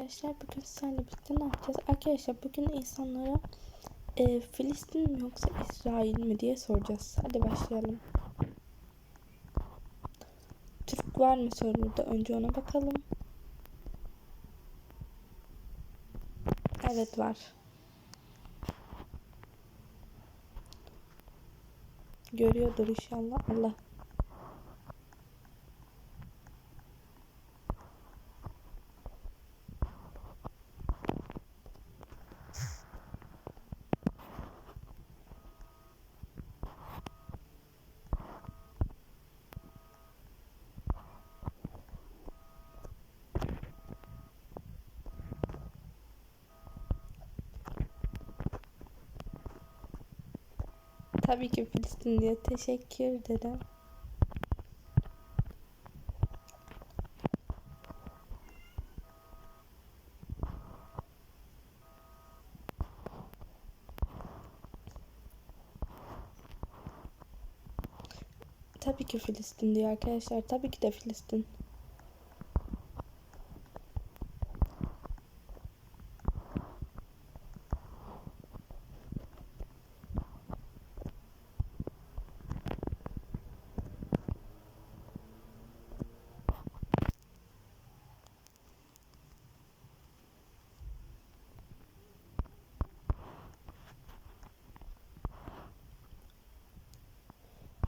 Arkadaşlar bugün sizlerle birlikte ne yapacağız? Arkadaşlar bugün insanlara e, Filistin mi yoksa İsrail mi diye soracağız. Hadi başlayalım. Türk var mı sorumuzda? Önce ona bakalım. Evet var. Görüyordur inşallah. Allah Tabii ki Filistin diye teşekkür ederim. Tabii ki Filistin diyor arkadaşlar. Tabii ki de Filistin.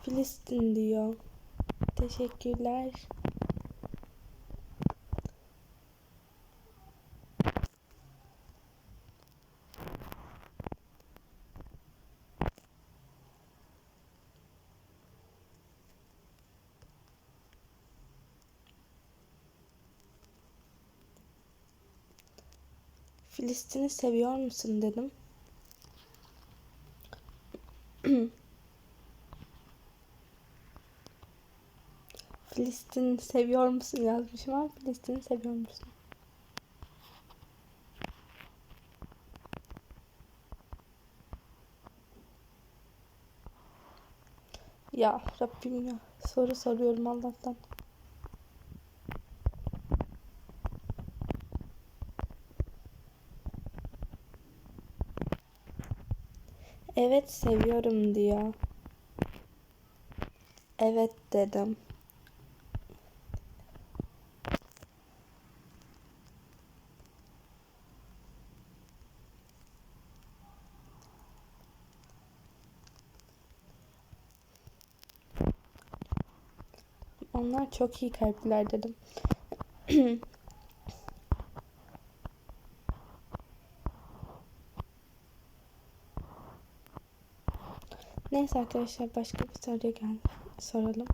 Filistin diyor. Teşekkürler. Filistin'i seviyor musun dedim. Filistin seviyor musun yazmışım ama Filistin'i seviyor musun? Ya Rabbim ya soru soruyorum Allah'tan. Evet seviyorum diyor. Evet dedim. Onlar çok iyi kalpliler dedim. Neyse arkadaşlar başka bir soruya gel soralım.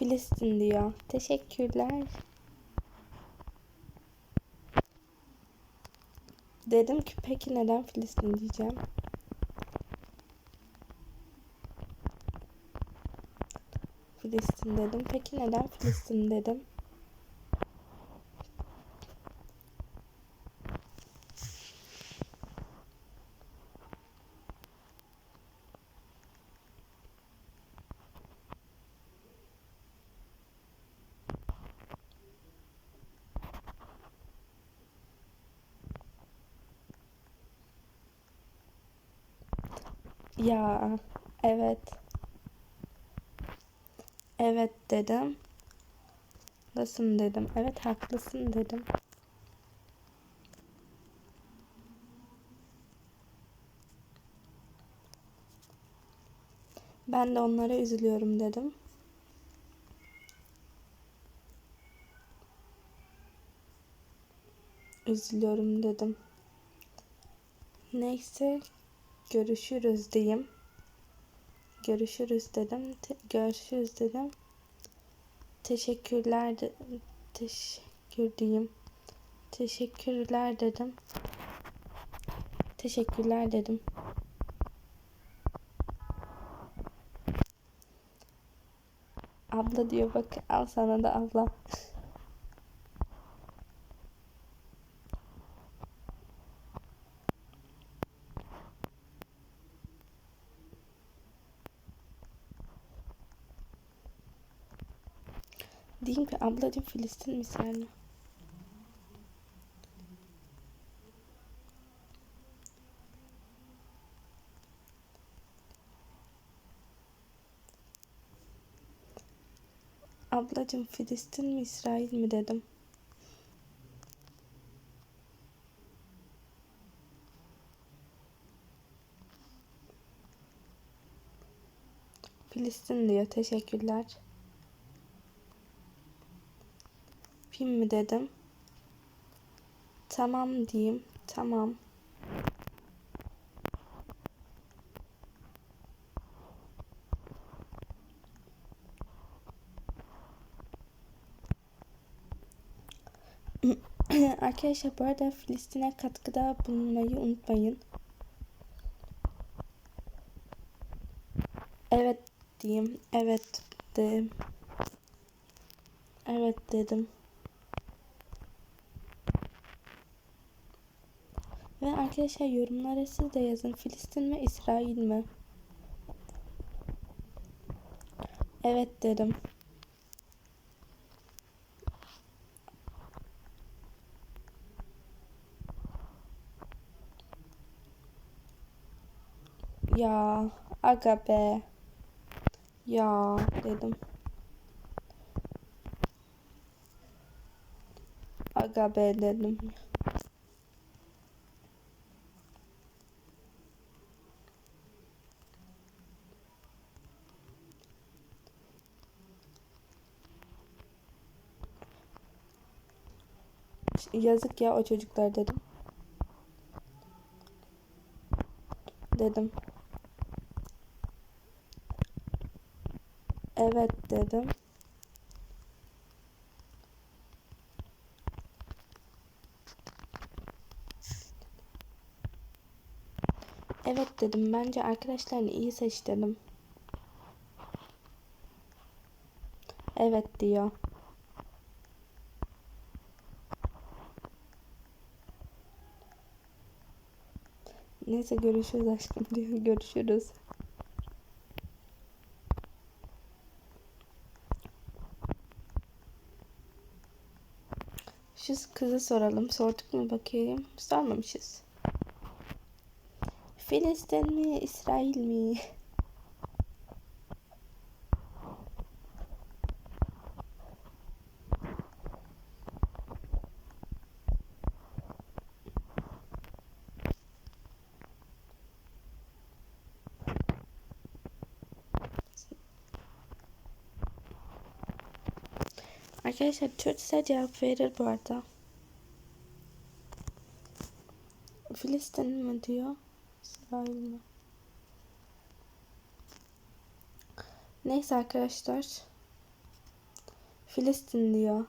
Filistin diyor. Teşekkürler. Dedim ki peki neden Filistin diyeceğim. Filistin dedim. Peki neden Filistin dedim. Ya evet. Evet dedim. Haklısın dedim. Evet haklısın dedim. Ben de onlara üzülüyorum dedim. Üzülüyorum dedim. Neyse görüşürüz diyeyim. Görüşürüz dedim. Te görüşürüz dedim. Teşekkürler de teşekkür diyeyim. Teşekkürler dedim. Teşekkürler dedim. Abla diyor bak al sana da abla. Diyeyim ki ablacığım Filistin misal mi? Ablacığım Filistin mi İsrail mi dedim. Filistin diyor. Teşekkürler. Film mi dedim. Tamam diyeyim. Tamam. Arkadaşlar bu arada Filistin'e katkıda bulunmayı unutmayın. Evet diyeyim. Evet dedim. Evet dedim. Ve arkadaşlar yorumlara siz de yazın. Filistin mi İsrail mi? Evet dedim. Ya aga be. Ya dedim. Aga be dedim. Yazık ya o çocuklar dedim. Dedim. Evet dedim. Evet dedim. Bence arkadaşlarını iyi seç dedim. Evet diyor. Neyse görüşürüz aşkım diyor. Görüşürüz. Şu kızı soralım. Sorduk mu bakayım. Sormamışız. Filistin mi? İsrail mi? Arkadaşlar Türkse cevap verir bu arada. Filistin mi diyor? İsrail mi? Neyse arkadaşlar. Filistin diyor.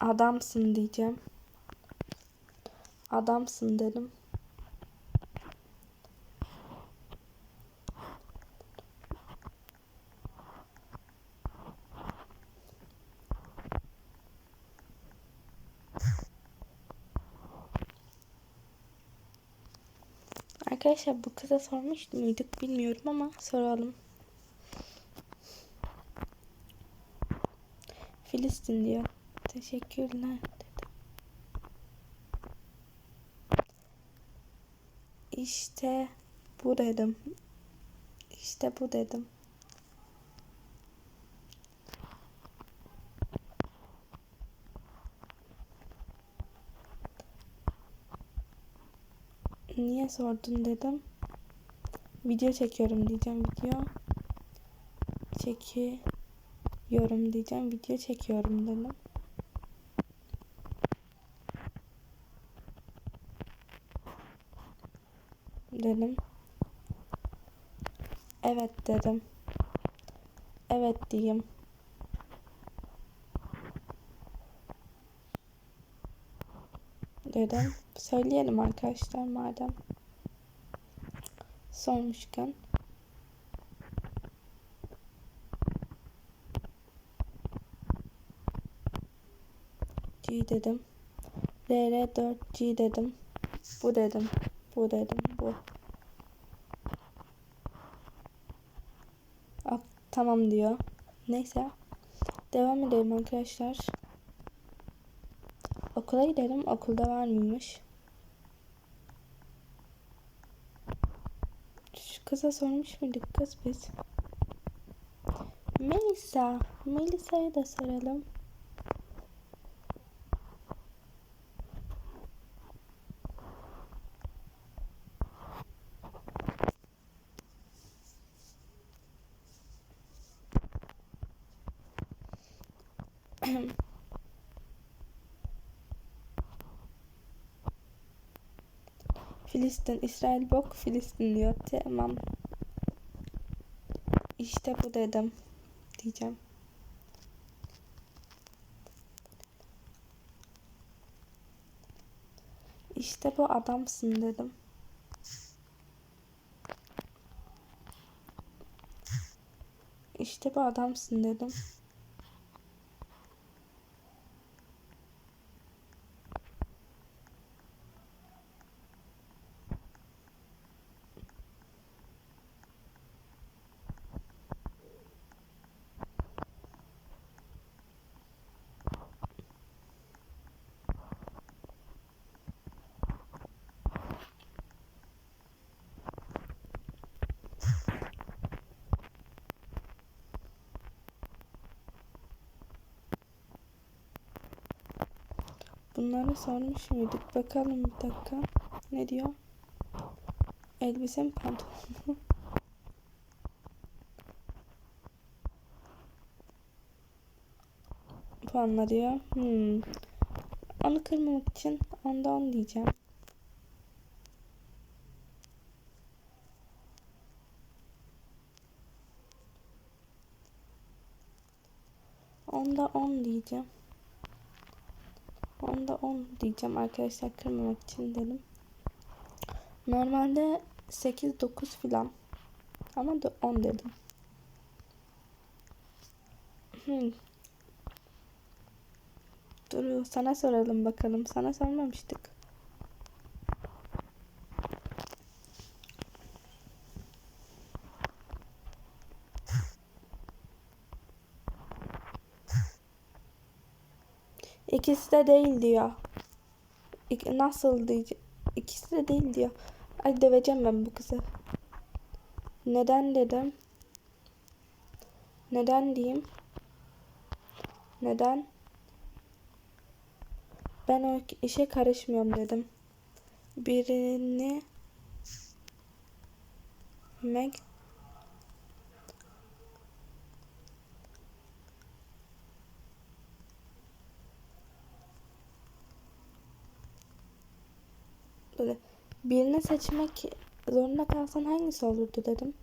Adamsın diyeceğim. Adamsın dedim. Arkadaşlar bu kıza sormuş muyduk bilmiyorum ama soralım. Filistin diyor. Teşekkürler. İşte bu dedim. İşte bu dedim. Niye sordun dedim. Video çekiyorum diyeceğim video. Çekiyorum diyeceğim video çekiyorum dedim. Dedim. Evet dedim. Evet diyeyim. Dedim. Söyleyelim arkadaşlar madem. Sormuşken. G dedim. RR4G dedim. Bu dedim. Bu dedim. Bu. Ah, tamam diyor. Neyse. Devam edelim arkadaşlar. Okula gidelim. Okulda var mıymış? Şu kıza sormuş muyduk kız biz? Melisa. Melisa'ya da soralım. Filistin, İsrail bok Filistin diyor. Tamam. İşte bu dedim. Diyeceğim. İşte bu adamsın dedim. İşte bu adamsın dedim. Bunları sormuş muyduk? Bakalım bir dakika. Ne diyor? Elbise mi pantolon mu? Puanla diyor. Hmm. Onu kırmamak için onda on diyeceğim. Onda on diyeceğim. Onda 10 diyeceğim arkadaşlar kırmamak için dedim. Normalde 8-9 filan. Ama da 10 dedim. Hmm. Dur sana soralım bakalım. Sana sormamıştık. İkisi de değil diyor. İk nasıl diyecek? İkisi de değil diyor. Ay döveceğim ben bu kızı. Neden dedim? Neden diyeyim? Neden? Ben o işe karışmıyorum dedim. Birini Meg birini seçmek zorunda kalsan hangisi olurdu dedim.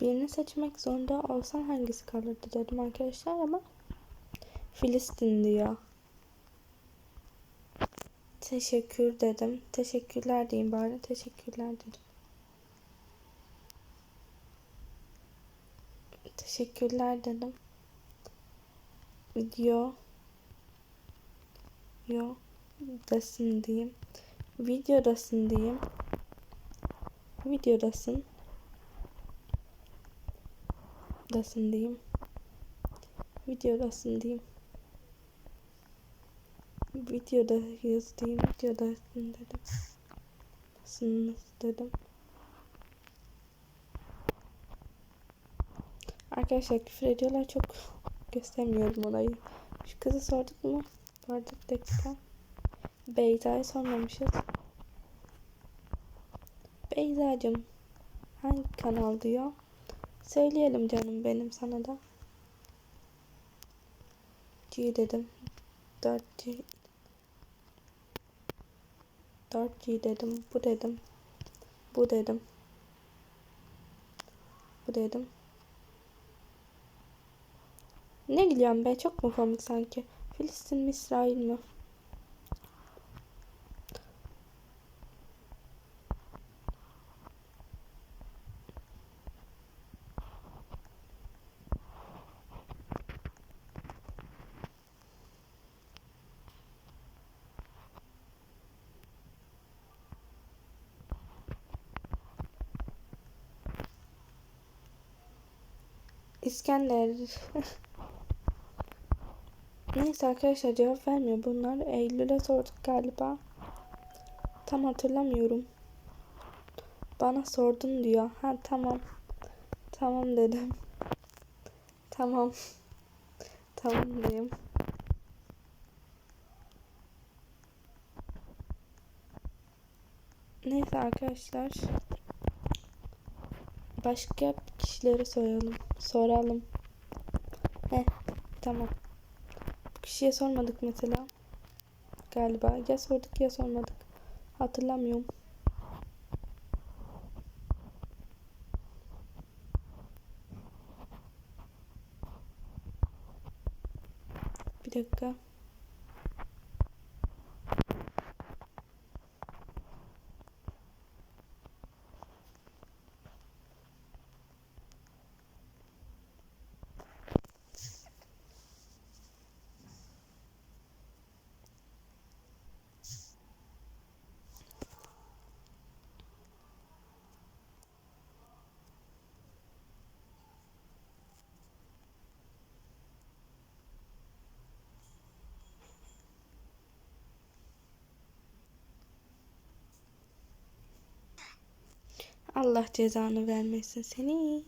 Birini seçmek zorunda olsan hangisi kalırdı dedim arkadaşlar ama Filistin diyor. Teşekkür dedim. Teşekkürler diyeyim bari. Teşekkürler dedim. Teşekkürler dedim. Video videodasın diyeyim. Videodasın diyeyim. Videodasın. Dasın diyeyim. Videodasın diyeyim. Videoda yaz diyeyim. Videodasın dedim. Dasınız dedim. Arkadaşlar küfür ediyorlar çok göstermiyorum olayı. Şu kızı sorduk mu? Vardı bir dakika. Beyza'yı sormamışız. Beyza'cığım hangi kanal diyor? Söyleyelim canım benim sana da. G dedim. 4G 4G dedim. Bu dedim. Bu dedim. Bu dedim. Ne gülüyorum be çok mu komik sanki? Filistin mi İsrail mi? İskender. Neyse arkadaşlar cevap vermiyor. Bunlar Eylül'e sorduk galiba. Tam hatırlamıyorum. Bana sordun diyor. Ha tamam. Tamam dedim. Tamam. Tamam diyeyim. Neyse arkadaşlar. Başka kişilere soralım. Soralım. Heh, tamam. Kişiye sormadık mesela. Galiba. Ya sorduk ya sormadık. Hatırlamıyorum. Bir dakika. Allah cezanı vermesin seni.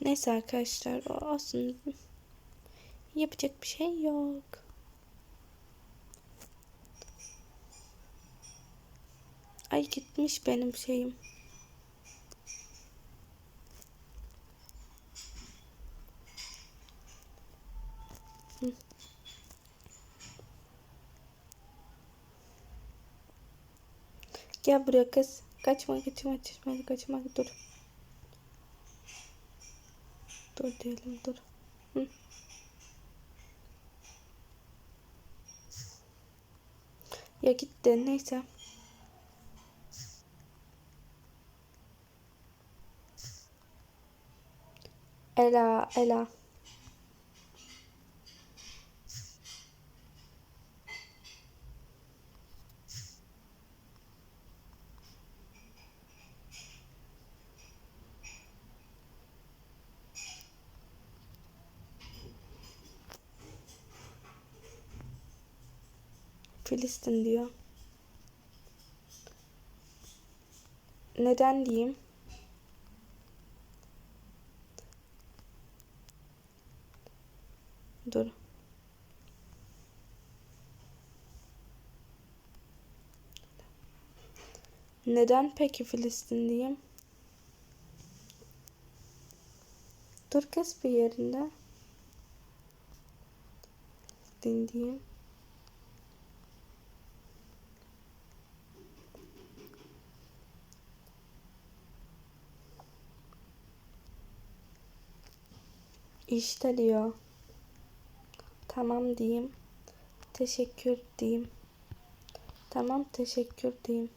Neyse arkadaşlar o olsun. Yapacak bir şey yok. Ay gitmiş benim şeyim. Gel buraya kız. Kaçma kaçma kaçma kaçma dur. Dur diyelim dur. Hı. Ya gitti neyse. Ela Ela. Filistin diyor. Neden diyeyim? Dur. Neden peki Filistin diyeyim? Dur kes bir yerinde. Filistin diyeyim. İşte diyor. Tamam diyeyim. Teşekkür diyeyim. Tamam teşekkür diyeyim.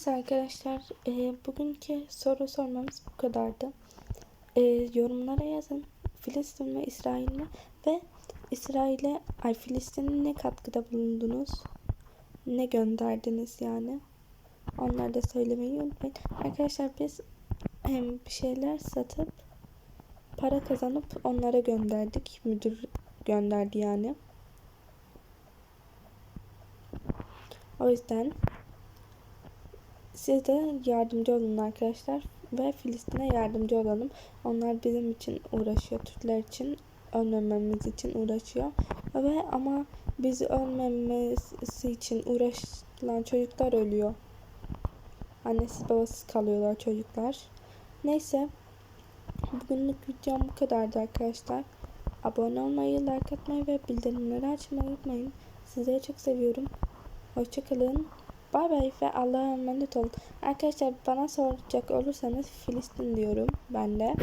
Neyse arkadaşlar e, bugünkü soru sormamız bu kadardı. E, yorumlara yazın. Filistin ve İsrail mi? Ve İsrail'e, ay Filistin'e ne katkıda bulundunuz? Ne gönderdiniz yani? Onları da söylemeyi unutmayın. Arkadaşlar biz hem bir şeyler satıp para kazanıp onlara gönderdik. Müdür gönderdi yani. O yüzden siz de yardımcı olun arkadaşlar ve Filistin'e yardımcı olalım. Onlar bizim için uğraşıyor. Türkler için ölmememiz için uğraşıyor. Ve ama biz ölmemesi için uğraşılan çocuklar ölüyor. Annesiz babasız kalıyorlar çocuklar. Neyse. Bugünlük videom bu kadardı arkadaşlar. Abone olmayı, like atmayı ve bildirimleri açmayı unutmayın. Sizleri çok seviyorum. Hoşçakalın. Bay bay ve Allah'a emanet olun. Arkadaşlar bana soracak olursanız Filistin diyorum ben de.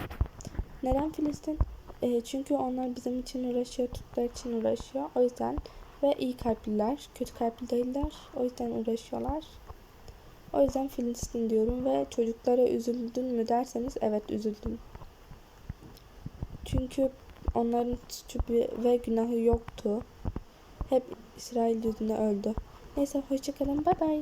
Neden Filistin? E, çünkü onlar bizim için uğraşıyor, Türkler için uğraşıyor. O yüzden Ve iyi kalpliler. Kötü kalpli değiller. O yüzden uğraşıyorlar. O yüzden Filistin diyorum ve çocuklara üzüldün mü derseniz evet üzüldüm. Çünkü onların suçu ve günahı yoktu. Hep İsrail yüzüne öldü. Neyse hoşçakalın. Bay bay.